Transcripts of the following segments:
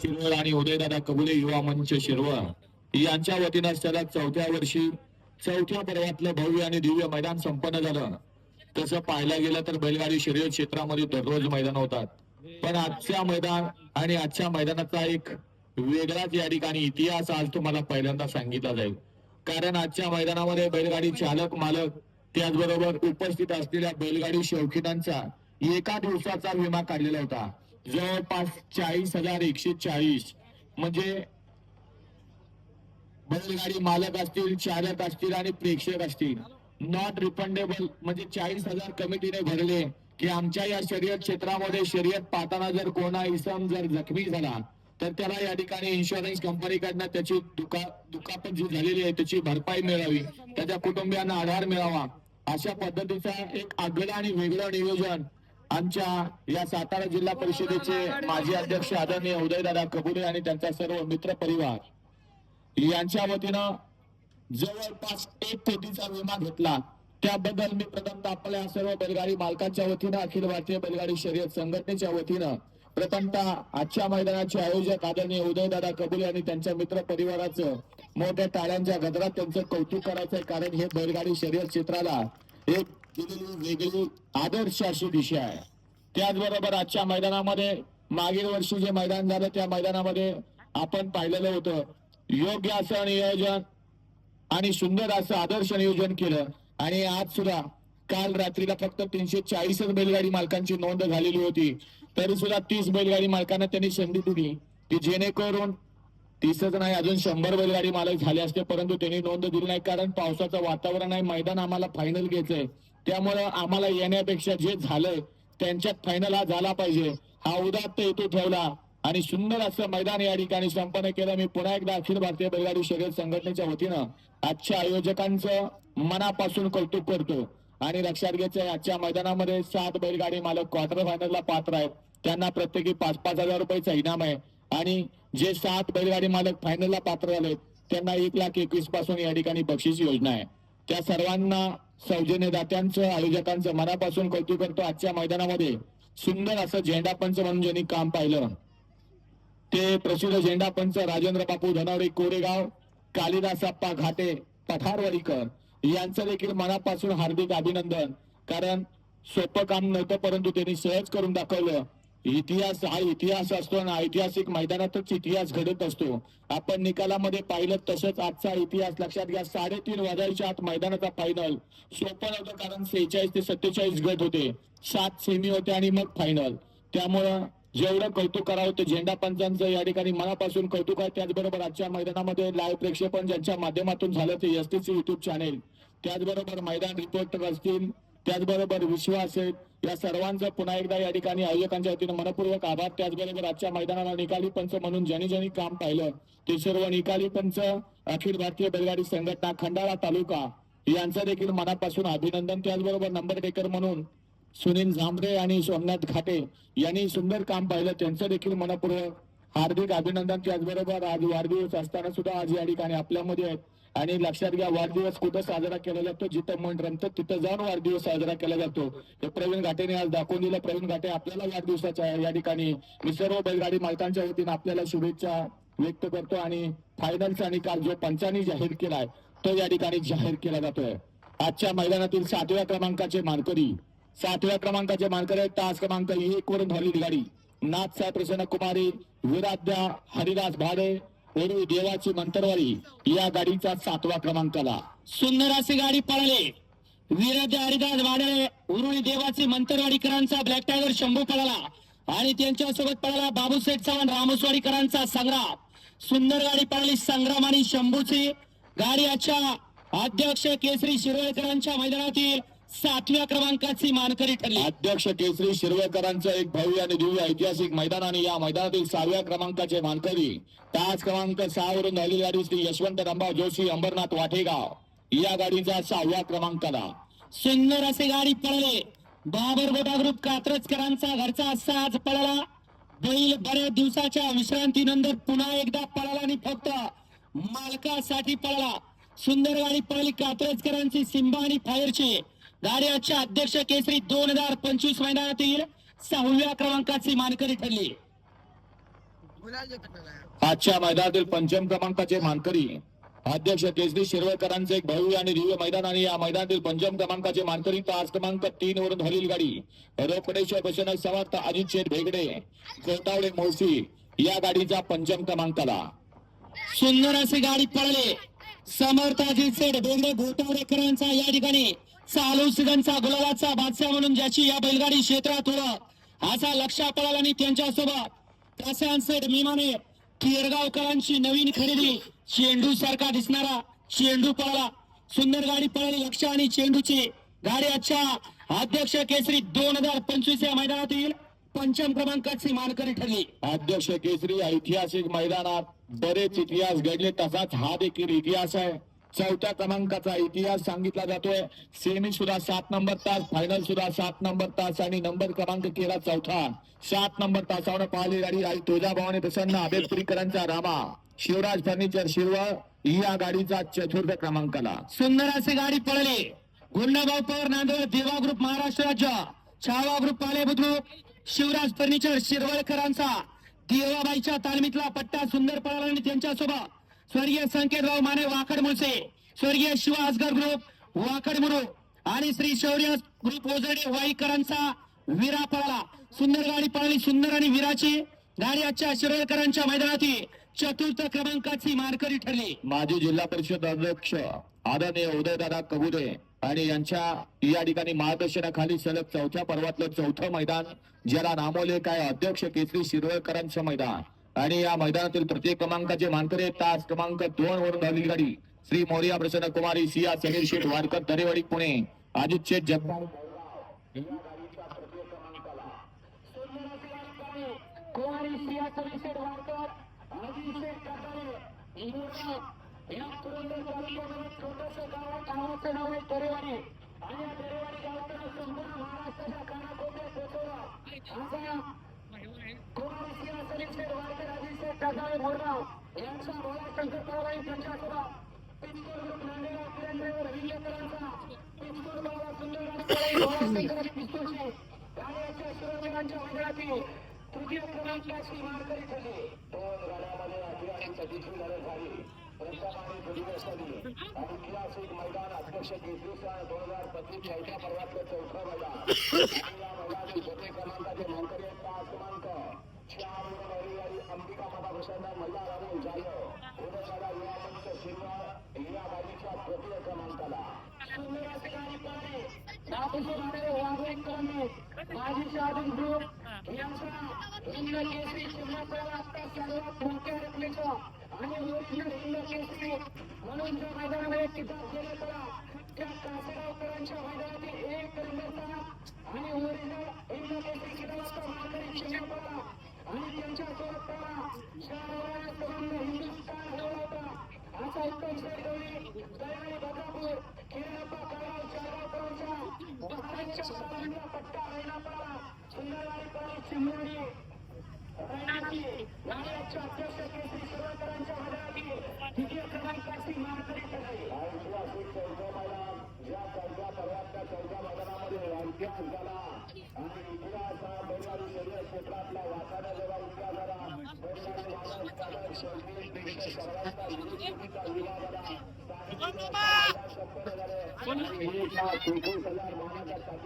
शिरवळ आणि उदयदादा कबुले युवा मंच शिरवळ. यांच्या वतीनं सलग चौथ्या वर्षी चौथ्या पर्वातलं भव्य आणि दिव्य मैदान संपन्न झालं. तसं पाहायला गेलं तर बैलगाडी शर्यत क्षेत्रामध्ये दररोज मैदान होतात. पण आजच्या मैदान आणि आजच्या मैदानाचा एक वेगळाच या ठिकाणी इतिहास आज तुम्हाला पहिल्यांदा सांगितला जाईल. कारण आजच्या मैदानामध्ये बैलगाडी चालक मालक त्याचबरोबर उपस्थित असलेल्या बैलगाडी शौकीनांचा एका दिवसाचा विमा काढलेला होता. जवळपास चाळीस हजार एकशे चाळीस. म्हणजे बैलगाडी मालक असतील चालक असतील आणि प्रेक्षक असतील. नॉट रिफंडेबल म्हणजे चाळीस हजार कमिटीने भरले की आमच्या या शर्यत क्षेत्रामध्ये शर्यत पाहताना जर कोणा इसम जर जखमी झाला तर त्याला या ठिकाणी इन्शुरन्स कंपनीकडनं त्याची दुका दुखापत जी झालेली आहे त्याची भरपाई मिळावी त्याच्या कुटुंबियांना आधार मिळावा अशा पद्धतीचा एक आगळं आणि वेगळं नियोजन आमच्या या सातारा जिल्हा परिषदेचे माजी अध्यक्ष आदरणीय उदयदादा कबुरे आणि त्यांचा सर्व मित्र परिवार यांच्या वतीनं जवळपास एक कोटीचा विमा घेतला. त्याबद्दल मी प्रथमतः आपल्या सर्व बैलगाडी मालकांच्या वतीनं अखिल भारतीय बैलगाडी शर्यत संघटनेच्या वतीनं प्रथमतः आजच्या मैदानाचे आयोजक आदरणीय उदयदादा कबुले आणि त्यांच्या मित्र परिवाराचं मोठ्या टाळ्यांच्या गजरात त्यांचं कौतुक करायचं कारण हे बैलगाडी शर्यत क्षेत्राला एक दिलेली वेगळी आदर्श अशी दिशा आहे. त्याचबरोबर आजच्या मैदानामध्ये मागील वर्षी जे मैदान झालं त्या मैदानामध्ये आपण पाहिलेलं होतं योग्य असं नियोजन आणि सुंदर असं आदर्श नियोजन केलं. आणि आज सुद्धा काल रात्रीला फक्त तीनशे चाळीसच बैलगाडी मालकांची नोंद झालेली होती. तरी सुद्धा तीस बैलगाडी मालकांना त्यांनी संधी दिली की जेणेकरून तीसच नाही अजून शंभर बैलगाडी मालक झाले असते परंतु त्यांनी नोंद दिली नाही कारण पावसाचं वातावरण आहे मैदान आम्हाला फायनल घ्यायचंय. त्यामुळं आम्हाला येण्यापेक्षा जे झालंय त्यांच्यात फायनल हा झाला पाहिजे. हा उदात्त हेतू ठेवला. आणि सुंदर असं मैदान या ठिकाणी संपन्न केलं. मी पुन्हा एकदा अखिल भारतीय बैलगाडी शर्यत संघटनेच्या वतीनं आजच्या आयोजकांचं मनापासून कौतुक करतो. आणि लक्षात घ्यायचं आजच्या मैदानामध्ये सात बैलगाडी मालक क्वार्टर फायनलला पात्र आहेत. त्यांना प्रत्येकी पाच पाच हजार रुपयाचा इनाम आहे. आणि जे सात बैलगाडी मालक फायनलला पात्र झालेत त्यांना एक लाख एकवीसपासून या ठिकाणी बक्षीस योजना आहे. त्या सर्वांना सौजन्यदात्यांचं आयोजकांचं मनापासून कौतुक करतो आजच्या मैदानामध्ये. सुंदर असं झेंडा पंच म्हणून ज्यांनी काम पाहिलं. ते प्रसिद्ध झेंडा पंच राजेंद्र बापू धनावडे कोरेगाव कालिदासप्पा घाटे पठारवरीकर यांचं देखील मनापासून हार्दिक अभिनंदन. कारण सोपं काम नव्हतं परंतु त्यांनी सहज करून दाखवलं. इतिहास हा इतिहास असतो आणि ऐतिहासिक मैदानातच इतिहास घडत असतो. आपण निकालामध्ये पाहिलं तसंच आजचा इतिहास लक्षात घ्या. साडेतीन वाजायच्या आत मैदानाचा फायनल सोपं नव्हतं कारण सेहेचाळीस ते सत्तेचाळीस गट होते. सात सेमी होते आणि मग फायनल त्यामुळं जेवढं कौतुक करावं ते झेंडा पंचांचं या ठिकाणी मनापासून कौतुक आहे. त्याचबरोबर आजच्या मैदानामध्ये लाईव्ह प्रेक्षेपण ज्यांच्या माध्यमातून झालं ते एसटीसी युट्यूब चॅनेल त्याचबरोबर मैदान रिपोर्टर असतील. त्याचबरोबर विश्वास आहेत या सर्वांचं पुन्हा एकदा या ठिकाणी आयोजकांच्या वतीनं मनपूर्वक आभार. त्याचबरोबर आजच्या मैदानाला निकाली पंच म्हणून ज्यांनी ज्यांनी काम पाहिलं ते सर्व निकाली पंच अखिल भारतीय बैलगाडी संघटना खंडाळा तालुका यांचं देखील मनापासून अभिनंदन. त्याचबरोबर नंबर टेकर म्हणून सुनील झांबरे आणि सोमनाथ घाटे यांनी सुंदर काम पाहिलं. त्यांचं देखील मनपूर्वक हार्दिक अभिनंदन. त्याचबरोबर आज वाढदिवस असताना सुद्धा आज या ठिकाणी आपल्यामध्ये आहेत. आणि लक्षात घ्या वाढदिवस कुठं साजरा केला जातो जिथं मन रमतं तिथं जाऊन वाढदिवस साजरा केला जातो. हे प्रवीण घाटेने आज दाखवून दिलं. प्रवीण घाटे आपल्याला वाढदिवसाच्या या ठिकाणी मी सर्व बैलगाडी मालकांच्या वतीनं आपल्याला शुभेच्छा व्यक्त करतो आणि फायनलचा निकाल जो पंचांनी जाहीर केलाय तो या ठिकाणी जाहीर केला जातोय. आजच्या मैदानातील सातव्या क्रमांकाचे मानकरी सातव्या क्रमांकाचे मानकरी आहेत. तास क्रमांक एक वरून झालेली गाडी. नाथ साहेब प्रसन्न कुमारी विराध्या हरिदास भाडे एरवी देवाची मंतरवारी या गाडीचा सातवा क्रमांकाला सुंदर अशी गाडी पळाली. वीरद्या हरिदास वाडळे उरुळी देवाची मंतरवाडीकरांचा ब्लॅक टायगर शंभू पळाला. आणि त्यांच्यासोबत पळाला बाबूसेठ चव्हाण रामस्वाडीकरांचा संग्राम. सुंदर गाडी पळाली संग्राम आणि शंभूची. गाडी आजच्या अध्यक्ष केसरी शिरोळेकरांच्या मैदानातील सातव्या क्रमांकाची मानकरी ठरली. अध्यक्ष केसरी शिरवेकरांचं एक भव्य आणि दिव्य ऐतिहासिक मैदान आणि या मैदानातील सहाव्या क्रमांकाचे मानकरी. तास क्रमांक सहा वरून झालेली गाडी श्री यशवंत रामभाऊ जोशी अंबरनाथ वाठेगाव. या गाडीचा सहाव्या क्रमांकाला. सुंदर असे गाडी पळाले. बाबर गोटा ग्रुप कात्रजकरांचा घरचा असा आज पळाला. बैल बऱ्याच दिवसाच्या विश्रांतीनंतर पुन्हा एकदा पळाला आणि फक्त मालकासाठी पळाला. सुंदर गाडी पळाली कात्रजकरांची सिंबा आणि फायरची. गाडी अध्यक्ष केसरी दोन हजार पंचवीस मैदानातील सहाव्या क्रमांकाची मानकरी ठरली. आजच्या मैदानातील पंचम क्रमांकाचे मानकरी अध्यक्ष केसरी शिरवळकरांचे एक भव्य आणि दिव्य मैदान आणि या मैदानातील पंचम क्रमांकाचे मानकरी तास क्रमांक तीन वरून झालेली गाडी. रोकडेश्वर बसनक समर्थ अजित शेठ भेगडे कोटावडे मोसी या गाडीचा पंचम क्रमांकाला. सुंदर अशी गाडी पळले. समर्थ अजित शेठ भेगडे घोटावडेकरांचा या ठिकाणी चालू गुलाबाचा बादशाह म्हणून ज्याची या बैलगाडी क्षेत्रात ओळख असा लक्षा पळाला आणि त्यांच्यासोबत. कासान सेठ मिमाने किरगावकरांची नवीन खरेदी चेंडू सारखा दिसणारा चेंडू पळाला. सुंदर गाडी पळाली लक्ष आणि चेंडूची. गाडी अच्छा अध्यक्ष केसरी दोन हजार पंचवीस या मैदानातील पंचम क्रमांकाची मानकरी ठरली. अध्यक्ष केसरी ऐतिहासिक मैदानात बरेच इतिहास घडले तसाच हा देखील इतिहास आहे. चौथ्या क्रमांकाचा इतिहास सांगितला जातोय. सेमी सुद्धा सात नंबर तास फायनल सुद्धा सात नंबर तास आणि नंबर क्रमांक केला चौथा. सात नंबर तासावर पाहिली गाडी आई तुळजाभवानी प्रसन्न आंबेडकरीकरांचा रामा. शिवराज फर्निचर शिरवळ या गाडीचा चतुर्थ क्रमांकाला. सुंदर अशी गाडी पळली. गुंडाभाऊ पवार नांदेड देवा ग्रुप महाराष्ट्र राज्य. Chhava group Pale group Shivraj furniture शिरवळकरांचा. देवाबाईच्या तालमीतला पट्टा सुंदर पळाला आणि त्यांच्यासोबत स्वर्गीय संकेतराव माने वाकड मुळसे स्वर्गीय शिव आसगर ग्रुप वाकड मुरु आणि श्री शौर्य ग्रुप ओझडे वाईकरांचा विरा पळाला सुंदर गाडी पळाली सुंदर आणि विराची. गाडी आजच्या शिरवळकरांच्या मैदानातील चतुर्थ क्रमांकाची मानकरी ठरली. माजी जिल्हा परिषद अध्यक्ष आदरणीय उदयदादा कबुरे आणि यांच्या या ठिकाणी मार्गदर्शनाखाली सलग चौथ्या पर्वातलं चौथं मैदान ज्याला नामोल्लेख काय अध्यक्ष केसरी शिरोळकरांचं मैदान. आणि या मैदानातील प्रत्येक क्रमांकाचे मानकरे तास क्रमांक दोन वरून झालेली गाडी. श्री मोरिया प्रसन्न कुमारी सिया समीर शेठ वारकर दरेवाडी पुणे. अजित शेठ जगदाळ कुमारी शेठ वारकर. या पुरंदर तालुक्यामध्ये छोटंसं गाव आहे. गावाचं नाव आहे आणि संपूर्ण महाराष्ट्राच्या कानाकोपऱ्यात पोहोचवला असा कुमारी सियासरी शेठ वारकर अभिषेक मोरगाव यांचा भोला शंकर पवार बाबा सुंदर आणि मंडळातील तृतीय क्रमांकाची मानकरी ठरली. दोन ऐतिहासिक लढत झाली. ऐतिहासिक मैदान अध्यक्ष केसरी दोन हजार पंचवीस चौथ्या पर्वातलं चौथं मैदान. आणि या मैदानातील चौथे क्रमांकाचे मानकरी आहेत पाच क्रमांक अंबिका माता आणि जाधव या गाडीच्या क्रमांकाला माजी ग्रुप यांचा केसरी आता सर्वात मोठ्या रकमेचा आणि ओरिजिनल हिंद केसरी म्हणून ज्या मैदानामध्ये किताब देण्यात त्या कासेगावकरांच्या मैदानातील एक नंबरचा आणि ओरिजिनल किताबाचा मानकरी चिन्ह पडला आणि त्यांच्या हिंदुस्थान होता असा उत्तम सरगवली बदलापूर किरणप्पा कळगाव चाळगावकरांचा बहारांच्या सलामीला पट्टा राहिला पडला सुंदर गाडी रैनाची गाड्याच्या अध्यक्ष केसरी शिरोडकरांच्या मैदानातील द्वितीय क्रमांकाची मानकरी ठरली या मैदानामध्ये आणि इतिहास हा बैलगाडी क्षेत्रातला वाटाणा जेव्हा झाला बैलगाडी सर्वांचा विवाह झाला झाले आणि एक लाख एकवीस हजार झाला पाच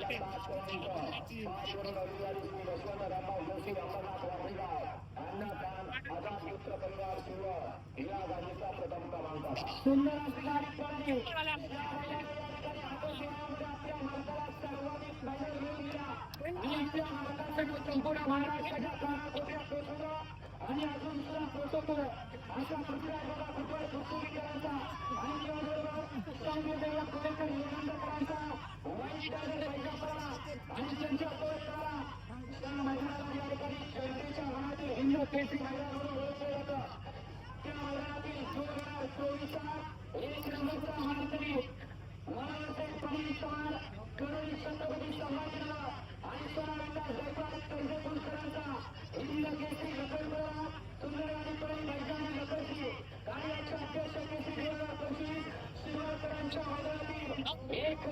क्रमांक पाच श्री रामभाऊ जोशी वाटेगाव आझाद मित्र परिवार या गाडीचा प्रथम क्रमांक सुंदर गाडी या सर्वाधिक घेऊन दिला आणि आपल्या संपूर्ण महाराष्ट्राच्या कानाकोपऱ्यात आणि अजून सुद्धा पोहोचवतो अशा पृथ्वीराज बाबा कुटुंब कुटुंबीकरांचा आणि त्याबरोबर वाईट आणि त्यांच्या पोहोचला त्या मैदानाला या ठिकाणी जनतेच्या मनातील हिंदू म्हणून ओळखलं जातं त्या मैदानातील दोन हजार चोवीसचा एक नंबरचा मानकरी महाराष्ट्र पनीर चव्हाण करोली छत्रपती संभाजीनगर आणि सोनालिका जयपाल कर्जकुलकरांचा हिंद केसरी गगनबाळा सुंदर आणि पळी मैदानी गगनची कार्याच्या अध्यक्ष केसरी दोन हजार पंचवीस एक